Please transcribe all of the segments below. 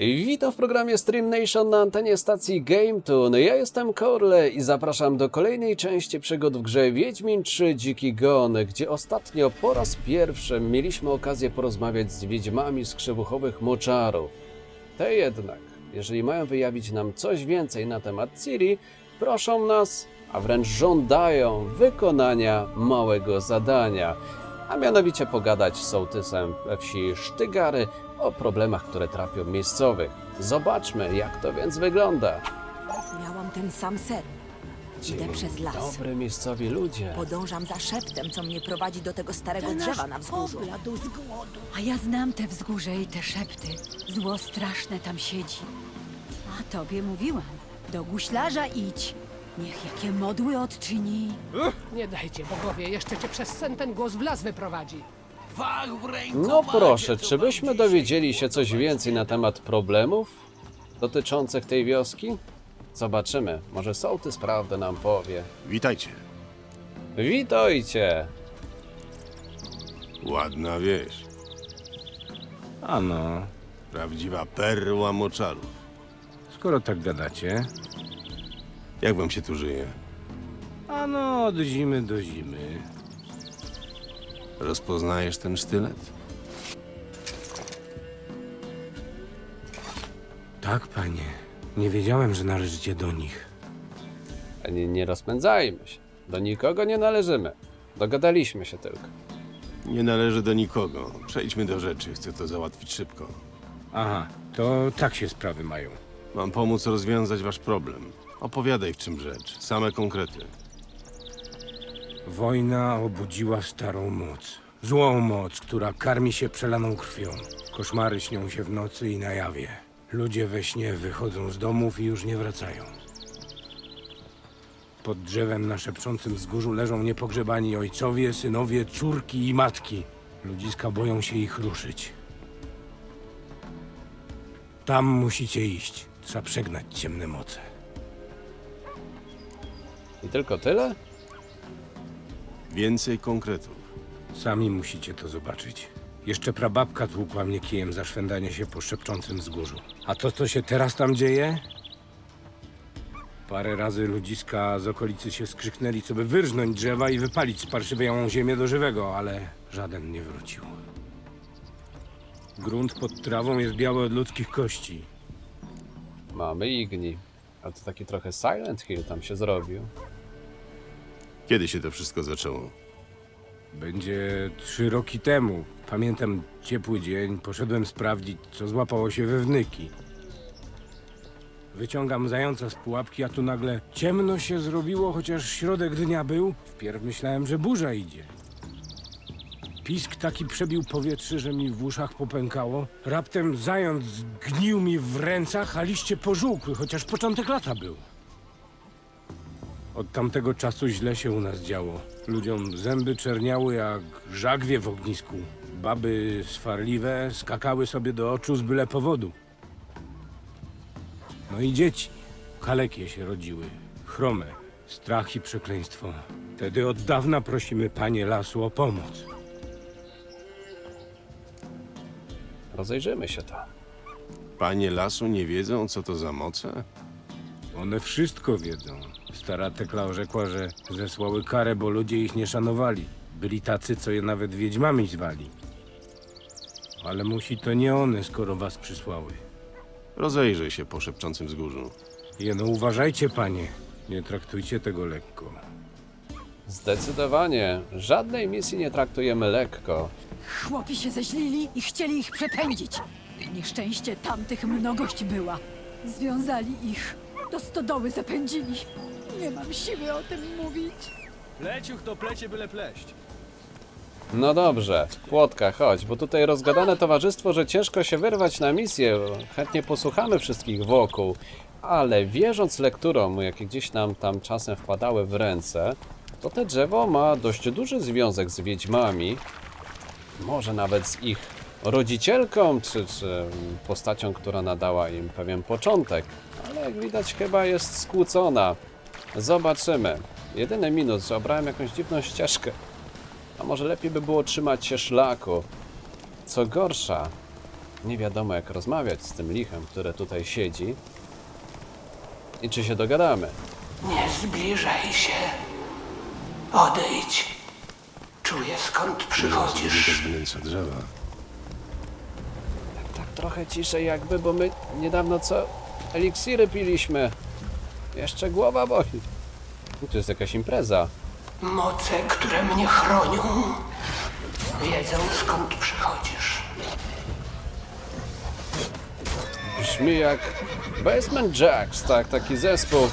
Witam w programie Stream Nation na antenie stacji GameToon. Ja jestem Korle i zapraszam do kolejnej części przygód w grze Wiedźmin 3 Dziki Gon, gdzie ostatnio po raz pierwszy mieliśmy okazję porozmawiać z wiedźmami z krzywuchowych moczarów. Te jednak, jeżeli mają wyjawić nam coś więcej na temat Ciri, proszą nas, a wręcz żądają wykonania małego zadania, a mianowicie pogadać z sołtysem wsi Sztygary o problemach, które trapią miejscowych. Zobaczmy, jak to więc wygląda. Miałam ten sam sen. Idę przez las. Dobry miejscowi ludzie. Podążam za szeptem, co mnie prowadzi do tego starego drzewa na wzgórzu. A ja znam te wzgórze i te szepty. Zło straszne tam siedzi. A tobie mówiłam. Do guślarza idź. Niech jakie modły odczyni. Nie dajcie, bogowie, jeszcze cię przez sen ten głos w las wyprowadzi. No proszę, czy byśmy dowiedzieli się coś więcej na temat problemów dotyczących tej wioski? Zobaczymy, może sołtys prawdę nam powie. Witajcie. Witajcie! Ładna wieś. Ano, Prawdziwa perła moczarów. skoro tak gadacie. Jak wam się tu żyje? Ano, od zimy do zimy. Rozpoznajesz ten sztylet? Tak, panie. Nie wiedziałem, że należycie do nich. Nie, nie rozpędzajmy się. Do nikogo nie należymy. Dogadaliśmy się tylko. Nie należy do nikogo. Przejdźmy do rzeczy. Chcę to załatwić szybko. Aha, to tak się sprawy mają. Mam pomóc rozwiązać wasz problem. Opowiadaj w czym rzecz. Same konkrety. Wojna obudziła starą moc. Złą moc, która karmi się przelaną krwią. Koszmary śnią się w nocy i na jawie. Ludzie we śnie wychodzą z domów i już nie wracają. Pod drzewem na szepczącym wzgórzu leżą niepogrzebani ojcowie, synowie, córki i matki. Ludziska boją się ich ruszyć. Tam musicie iść. Trzeba przegnać ciemne moce. I tylko tyle? Więcej konkretów. Sami musicie to zobaczyć. Jeszcze prababka tłukła mnie kijem za szwendanie się po szepczącym wzgórzu. A to, co się teraz tam dzieje? Parę razy ludziska z okolicy się skrzyknęli, co by wyrżnąć drzewa i wypalić sparszywiałą ziemię do żywego, ale żaden nie wrócił. Grunt pod trawą jest biały od ludzkich kości. Mamy Igni. A to taki trochę Silent Hill tam się zrobił. Kiedy się to wszystko zaczęło? Będzie trzy roki temu. Pamiętam ciepły dzień, poszedłem sprawdzić, co złapało się we wnyki. Wyciągam zająca z pułapki, a tu nagle ciemno się zrobiło, chociaż środek dnia był. Wpierw myślałem, że burza idzie. Pisk taki przebił powietrze, że mi w uszach popękało. Raptem zając zgnił mi w rękach, a liście pożółkły, chociaż początek lata był. Od tamtego czasu źle się u nas działo. Ludziom zęby czerniały jak żagwie w ognisku. Baby swarliwe skakały sobie do oczu z byle powodu. No i dzieci. Kalekie się rodziły. Chrome. Strach i przekleństwo. Wtedy od dawna prosimy panie lasu o pomoc. Rozejrzymy się tam. Panie lasu nie wiedzą, co to za moce? One wszystko wiedzą. Stara Tekla orzekła, że zesłały karę, bo ludzie ich nie szanowali. Byli tacy, co je nawet wiedźmami zwali. Ale musi to nie one, skoro was przysłały. Rozejrzyj się po szepczącym wzgórzu. Jeno, uważajcie, panie. Nie traktujcie tego lekko. Zdecydowanie. Żadnej misji nie traktujemy lekko. Chłopi się zeźlili i chcieli ich przepędzić. Nieszczęście tamtych mnogość była. Związali ich. Do stodoły zapędzili. Nie mam siły o tym mówić. Pleciuch to plecie byle pleść. No dobrze, Płotka, chodź, bo tutaj rozgadane towarzystwo, że ciężko się wyrwać na misję. Chętnie posłuchamy wszystkich wokół, ale wierząc lekturom, jakie gdzieś nam tam czasem wpadały w ręce, to te drzewo ma dość duży związek z wiedźmami, może nawet z ich rodzicielką, czy, czy postacią, która nadała im pewien początek, ale jak widać chyba jest skłócona. Zobaczymy. Jedyny minus, że obrałem jakąś dziwną ścieżkę. A może lepiej by było trzymać się szlaku. Co gorsza, Nie wiadomo jak rozmawiać z tym lichem, które tutaj siedzi. I czy się dogadamy. Nie zbliżaj się. Odejdź. Czuję skąd przychodzisz. Wnętrza drzewa. Tak trochę ciszej jakby, bo my niedawno co eliksiry piliśmy. Jeszcze głowa boli. Tu jest jakaś impreza. Moce, które mnie chronią, wiedzą skąd przychodzisz. Brzmi jak Basement Jacks, tak, taki zespół.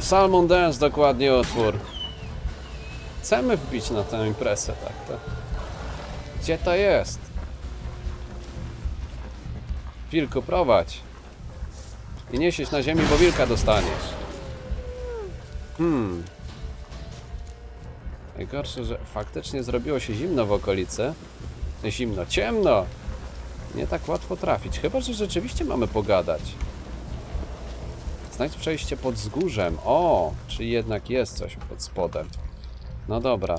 Salmon Dance dokładnie utwór. Chcemy wbić na tę imprezę, tak to. Gdzie to jest? Wilku, prowadź. I nie siedź na ziemi, bo wilka dostaniesz. Hmm. Najgorsze, że faktycznie zrobiło się zimno w okolicy. Zimno, ciemno. Nie tak łatwo trafić, chyba że rzeczywiście mamy pogadać. Znajdź przejście pod wzgórzem. O, czyli jednak jest coś pod spodem. No dobra.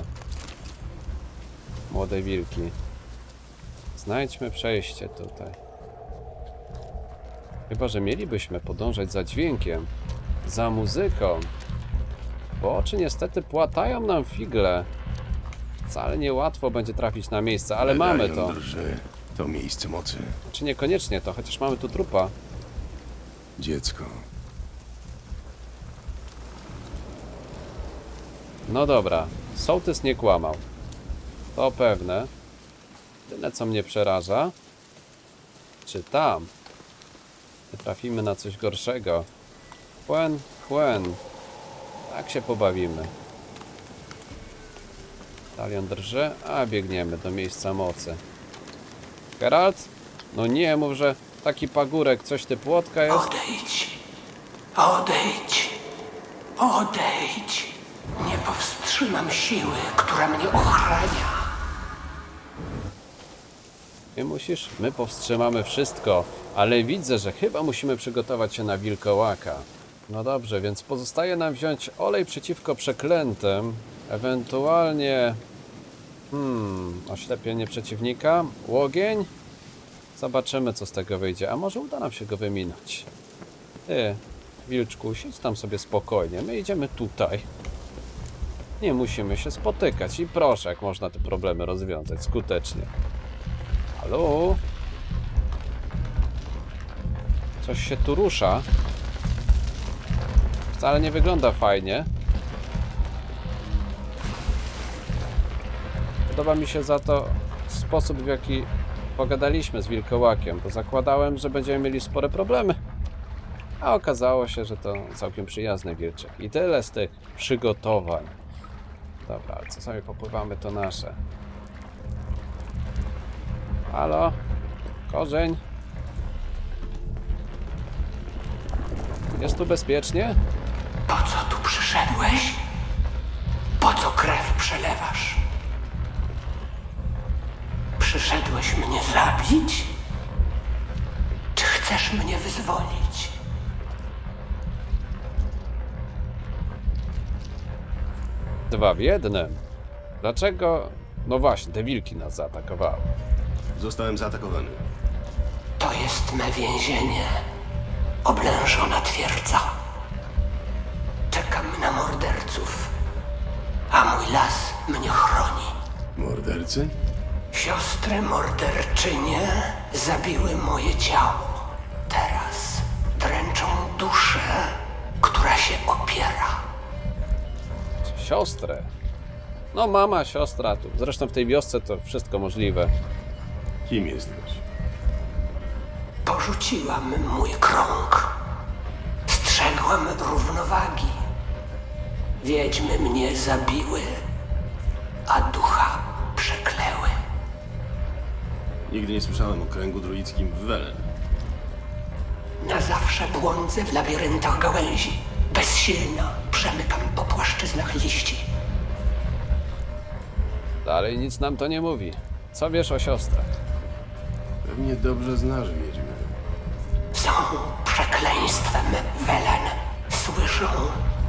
Młode wilki. Znajdźmy przejście tutaj. Chyba, że mielibyśmy podążać za dźwiękiem, za muzyką. Bo oczy niestety płatają nam figle. Wcale niełatwo będzie trafić na miejsce, ale mamy to. Drży. To miejsce mocy. Czy niekoniecznie to, chociaż mamy tu trupa. Dziecko. No dobra, sołtys nie kłamał. To pewne. Tyle co mnie przeraża. Czy tam trafimy na coś gorszego? Chłen, chłen. Tak się pobawimy. Talion drży, a biegniemy do miejsca mocy. Geralt? No nie, mów, że taki pagórek, coś ty płotka jest. Odejdź. Odejdź. Odejdź. Nie powstrzymam siły, która mnie ochrania. Nie musisz, my powstrzymamy wszystko, ale widzę, że chyba musimy przygotować się na wilkołaka. No dobrze, więc pozostaje nam wziąć olej przeciwko przeklętym, ewentualnie hmm, oślepienie przeciwnika, łogień. Zobaczymy, co z tego wyjdzie, a może uda nam się go wyminąć. Ty, wilczku, siedź tam sobie spokojnie, my idziemy tutaj. Nie musimy się spotykać i proszę, jak można te problemy rozwiązać skutecznie. Halo? Coś się tu rusza. Wcale nie wygląda fajnie. Podoba mi się za to sposób, w jaki pogadaliśmy z wilkołakiem, bo zakładałem, że będziemy mieli spore problemy. A okazało się, że to całkiem przyjazny wilczek. I tyle z tych przygotowań. Dobra, ale co sobie popływamy, to nasze. Halo? Korzeń? Jest tu bezpiecznie? Po co tu przyszedłeś? Po co krew przelewasz? Przyszedłeś mnie zabić? Czy chcesz mnie wyzwolić? Dwa w jednym. Dlaczego? No właśnie, te wilki nas zaatakowały. Zostałem zaatakowany. To jest me więzienie. Oblężona twierdza. Czekam na morderców, a mój las mnie chroni. Mordercy? Siostry morderczynie zabiły moje ciało. Teraz dręczą duszę, która się opiera. Siostrę. No mama, siostra tu. Zresztą w tej wiosce to wszystko możliwe. Kim jesteś? Porzuciłam mój krąg. Strzegłam równowagi. Wiedźmy mnie zabiły, a ducha przekleły. Nigdy nie słyszałem o kręgu druickim w Welen. Na zawsze błądzę w labiryntach gałęzi. Bezsilna przemykam po płaszczyznach liści. Dalej nic nam to nie mówi. Co wiesz o siostrach? Pewnie dobrze znasz wiedźmy. Są przekleństwem Welen. Słyszą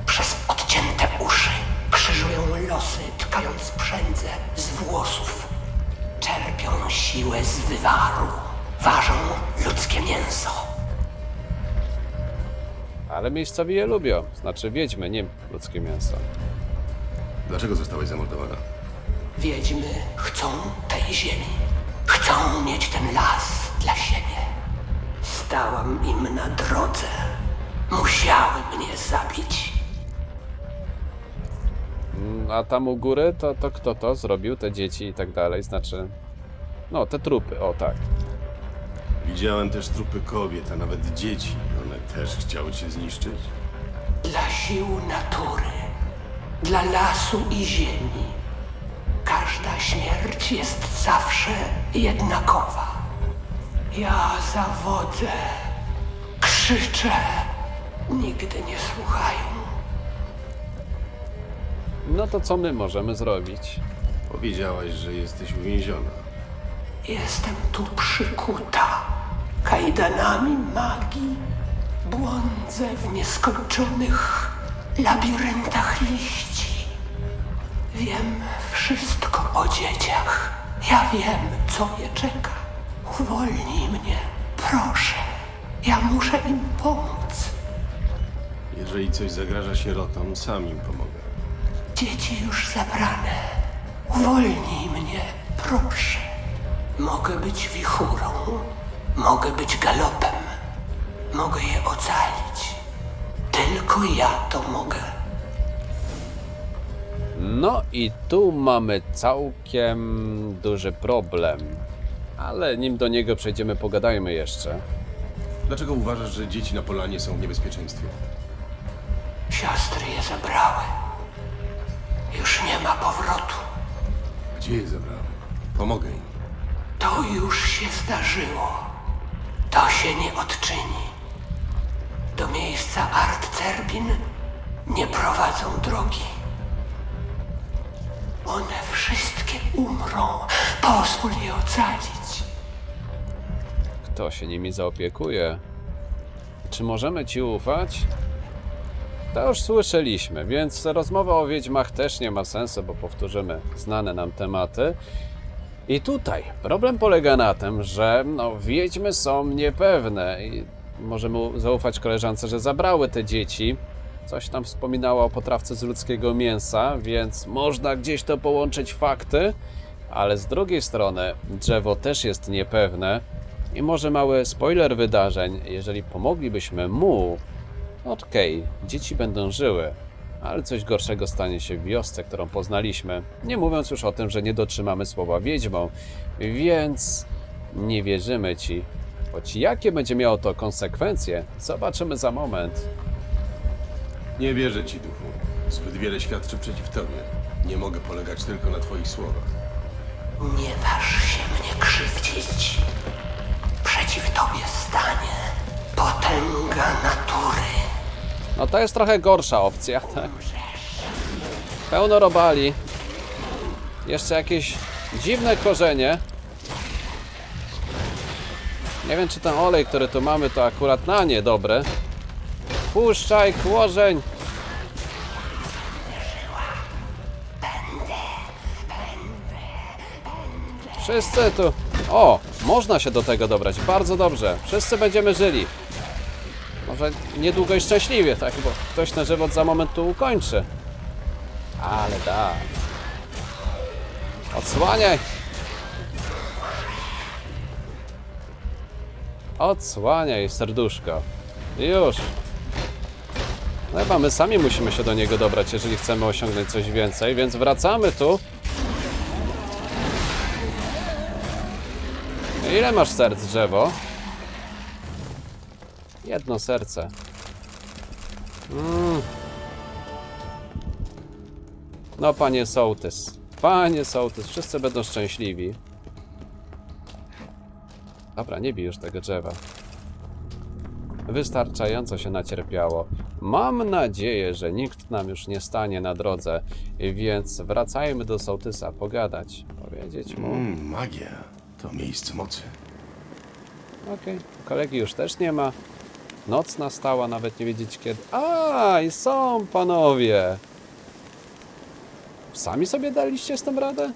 przez odcięte uszy. Krzyżują losy, tkając przędzę z włosów. Czerpią siłę z wywaru. ważą ludzkie mięso. Ale miejscowi je lubią. Znaczy wiedźmy, nie ludzkie mięso. Dlaczego zostałeś zamordowana? Wiedźmy chcą tej ziemi. Chcą mieć ten las dla siebie. Stałam im na drodze. Musiały mnie zabić. Mm, A tam u góry to, to kto to zrobił? Te dzieci i tak dalej. Znaczy. No, te trupy, o tak. Widziałem też trupy kobiet, a nawet dzieci. One też chciały cię zniszczyć? Dla sił natury. Dla lasu i ziemi. Każda śmierć jest zawsze jednakowa. Ja zawodzę. Krzyczę. Nigdy nie słuchają. No to co my możemy zrobić? Powiedziałaś, że jesteś uwięziona. Jestem tu przykuta kajdanami magii. Błądzę w nieskończonych labiryntach liści. Wiem wszystko o dzieciach. Ja wiem, co je czeka. Uwolnij mnie, proszę. Ja muszę im pomóc. Jeżeli coś zagraża sierotom, sam im pomogę. Dzieci już zabrane. Uwolnij mnie, proszę. Mogę być wichurą, mogę być galopem, mogę je ocalić. Tylko ja to mogę. No i tu mamy całkiem duży problem. Ale nim do niego przejdziemy, pogadajmy jeszcze. Dlaczego uważasz, że dzieci na polanie są w niebezpieczeństwie? Siostry je zabrały. Już nie ma powrotu. Gdzie je zabrałem? Pomogę im. To już się zdarzyło. To się nie odczyni. Do miejsca Art Cerbin nie prowadzą drogi. One wszystkie umrą. Pozwól je ocalić. Kto się nimi zaopiekuje? Czy możemy ci ufać? To już słyszeliśmy, więc rozmowa o wiedźmach też nie ma sensu, bo powtórzymy znane nam tematy. I tutaj problem polega na tym, że no, wiedźmy są niepewne i możemy zaufać koleżance, że zabrały te dzieci. Coś tam wspominała o potrawce z ludzkiego mięsa, więc można gdzieś to połączyć fakty, ale z drugiej strony drzewo też jest niepewne i może mały spoiler wydarzeń, jeżeli pomoglibyśmy mu, okej, dzieci będą żyły, ale coś gorszego stanie się w wiosce, którą poznaliśmy. Nie mówiąc już o tym, że nie dotrzymamy słowa wiedźmą, więc nie wierzymy ci. Choć jakie będzie miało to konsekwencje, zobaczymy za moment. Nie wierzę ci, duchu. Zbyt wiele świadczy przeciw tobie. Nie mogę polegać tylko na twoich słowach. Nie waż się mnie krzywdzić. Przeciw tobie stanie potęga natury. No to jest trochę gorsza opcja, tak? Pełno robali. Jeszcze jakieś dziwne korzenie. Nie wiem, czy ten olej, który tu mamy, to akurat na nie dobre. Puszczaj, kłożeń! Wszyscy tu... O, można się do tego dobrać. Bardzo dobrze. Wszyscy będziemy żyli. Może niedługo i szczęśliwie, tak? Bo ktoś na żywot za moment tu ukończy. Ale da. Odsłaniaj! Odsłaniaj, serduszko. Już. No chyba my sami musimy się do niego dobrać, jeżeli chcemy osiągnąć coś więcej, więc wracamy tu. Ile masz serc, drzewo? Jedno serce. Mm. No, panie sołtys. Panie sołtys, wszyscy będą szczęśliwi. Dobra, nie bij już tego drzewa. Wystarczająco się nacierpiało. Mam nadzieję, że nikt nam już nie stanie na drodze, więc wracajmy do sołtysa pogadać. Powiedzieć mu. Mm, magia. To miejsce mocy. Okej, kolegi już też nie ma. Noc nastała, nawet nie wiedzieć kiedy. A, i są panowie! Sami sobie daliście z tym radę?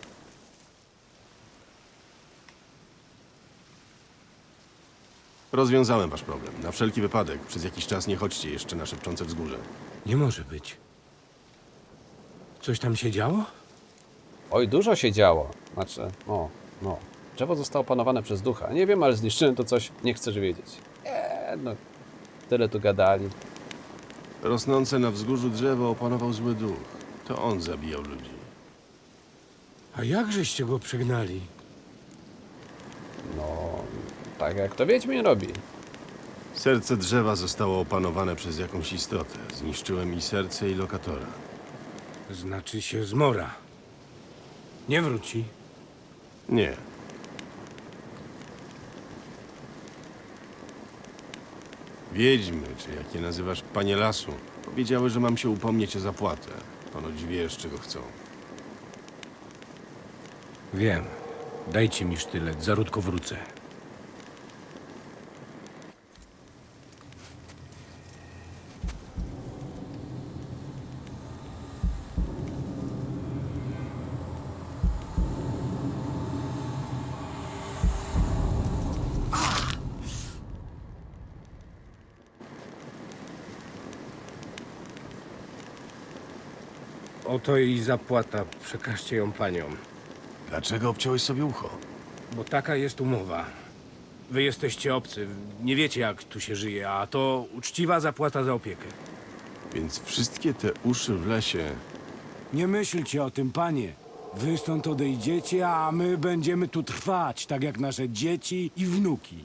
Rozwiązałem wasz problem. Na wszelki wypadek, przez jakiś czas nie chodźcie jeszcze na szepczące wzgórze. Nie może być. Coś tam się działo? Oj, dużo się działo. Znaczy, o, no. Drzewo zostało opanowane przez ducha. Nie wiem, ale zniszczyłem to coś. Nie chcesz wiedzieć. Eee, no. Tyle tu gadali. Rosnące na wzgórzu drzewo opanował zły duch. To on zabijał ludzi. A jakżeście go przegnali? No, tak jak to Wiedźmin robi. Serce drzewa zostało opanowane przez jakąś istotę. Zniszczyłem i serce, i lokatora. Znaczy się zmora. Nie wróci. Nie. Wiedźmy, czy jak je nazywasz, panie lasu, powiedziały, że mam się upomnieć o zapłatę. Ponoć wiesz, czego chcą. Wiem. Dajcie mi sztylet, zaródko wrócę. Oto i zapłata. Przekażcie ją paniom. Dlaczego obciąłeś sobie ucho? Bo taka jest umowa. Wy jesteście obcy, nie wiecie jak tu się żyje, a to uczciwa zapłata za opiekę. Więc wszystkie te uszy w lesie... Nie myślcie o tym, panie. Wy stąd odejdziecie, a my będziemy tu trwać, tak jak nasze dzieci i wnuki.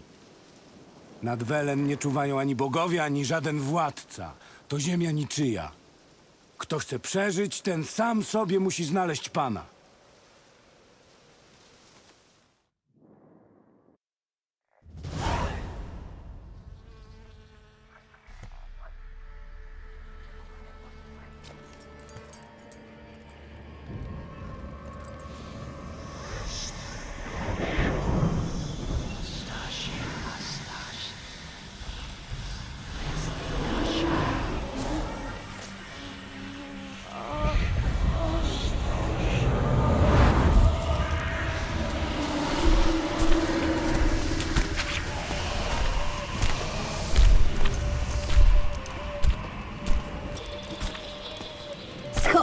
Nad Welen nie czuwają ani bogowie, ani żaden władca. To ziemia niczyja. Kto chce przeżyć, ten sam sobie musi znaleźć pana.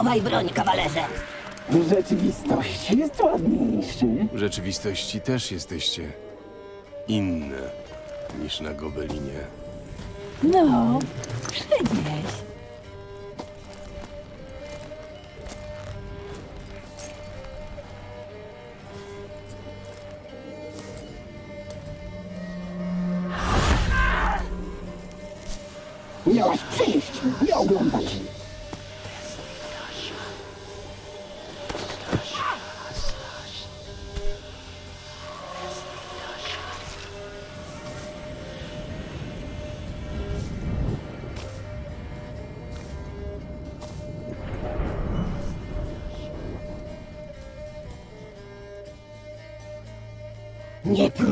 Schowaj broń, kawalerze. W rzeczywistości jest ładniejszy. W rzeczywistości też jesteście inne niż na gobelinie. No, przynieś. Miałaś przyjść, nie oglądać.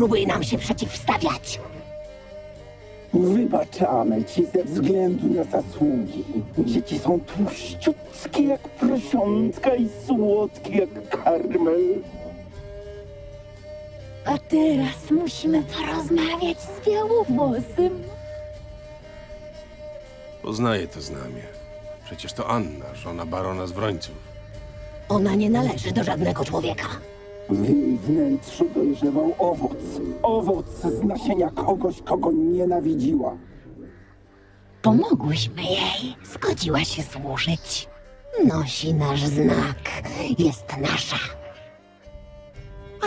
Próbuj nam się przeciwstawiać. Wybaczamy ci ze względu na zasługi. Dzieci są tłuściutkie jak prosiątka i słodkie jak karmel. A teraz musimy porozmawiać z białowłosym. Poznaję to znamie. Przecież to Anna, żona barona z Wrońców. Ona nie należy do żadnego człowieka. W jej wnętrzu dojrzewał owoc. Owoc z nasienia kogoś, kogo nienawidziła. Pomogłyśmy jej. Zgodziła się służyć. Nosi nasz znak. Jest nasza.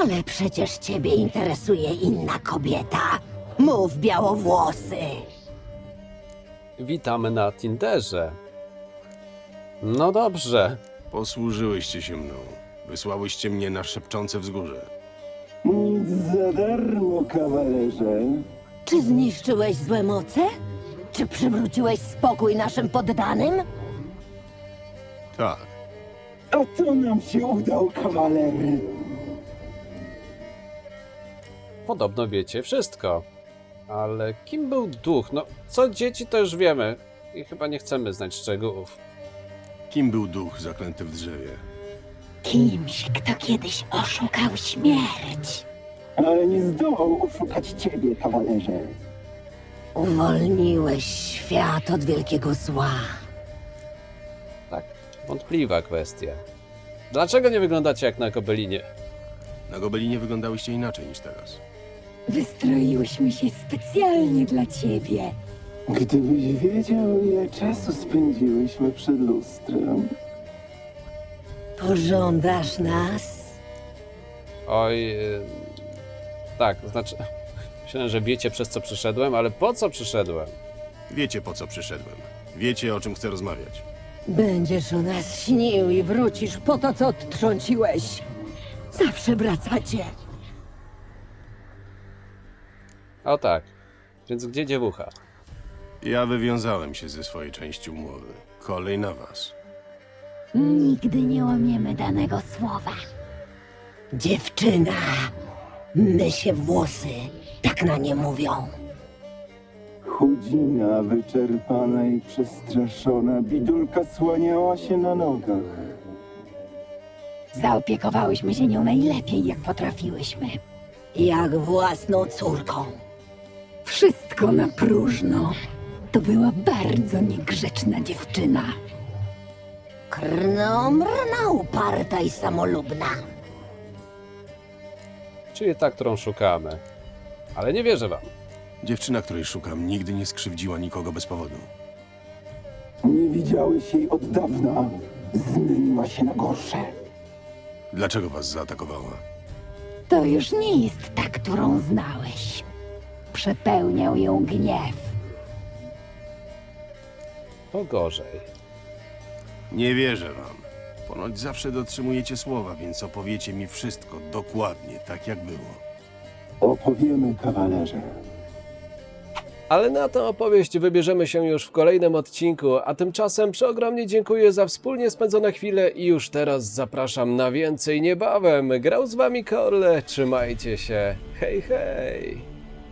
Ale przecież ciebie interesuje inna kobieta. Mów białowłosy. Witamy na Tinderze. No dobrze. Posłużyłyście się mną. Wysłałyście mnie na szepczące wzgórze. Nic za darmo, kawalerze. Czy zniszczyłeś złe moce? Czy przywróciłeś spokój naszym poddanym? Tak. A to nam się udał, kawaler. Podobno wiecie wszystko. Ale kim był duch? No, co dzieci to już wiemy. I chyba nie chcemy znać szczegółów. Kim był duch zaklęty w drzewie? Kimś, kto kiedyś oszukał śmierć. Ale nie zdołał oszukać ciebie, kawalerze. Uwolniłeś świat od wielkiego zła. Tak, wątpliwa kwestia. Dlaczego nie wyglądacie jak na Gobelinie? Na Gobelinie wyglądałyście inaczej niż teraz. Wystroiłyśmy się specjalnie dla ciebie. Gdybyś wiedział, ile czasu spędziłyśmy przed lustrem. Pożądasz nas? Oj, yy, tak, znaczy, myślałem, że wiecie przez co przyszedłem, ale po co przyszedłem? Wiecie po co przyszedłem. Wiecie o czym chcę rozmawiać. Będziesz o nas śnił i wrócisz po to, co odtrąciłeś. Zawsze wracacie. O tak, więc gdzie dziewucha? Ja wywiązałem się ze swojej części umowy. Kolej na was. Nigdy nie łamiemy danego słowa. Dziewczyna, my się włosy, tak na nie mówią. Chudzina, wyczerpana i przestraszona, bidulka słaniała się na nogach. Zaopiekowałyśmy się nią najlepiej, jak potrafiłyśmy. Jak własną córką. Wszystko na próżno. To była bardzo niegrzeczna dziewczyna. Krnomrna, uparta i samolubna. Czyli ta, którą szukamy. Ale nie wierzę wam. Dziewczyna, której szukam, nigdy nie skrzywdziła nikogo bez powodu. Nie widziałeś jej od dawna. Zmieniła się na gorsze. Dlaczego was zaatakowała? To już nie jest ta, którą znałeś. Przepełniał ją gniew. To gorzej. Nie wierzę wam. Ponoć zawsze dotrzymujecie słowa, więc opowiecie mi wszystko dokładnie, tak jak było. Opowiemy, kawalerze. Ale na tę opowieść wybierzemy się już w kolejnym odcinku, a tymczasem przeogromnie dziękuję za wspólnie spędzone chwile i już teraz zapraszam na więcej niebawem. Grał z wami Korle, trzymajcie się. Hej, hej!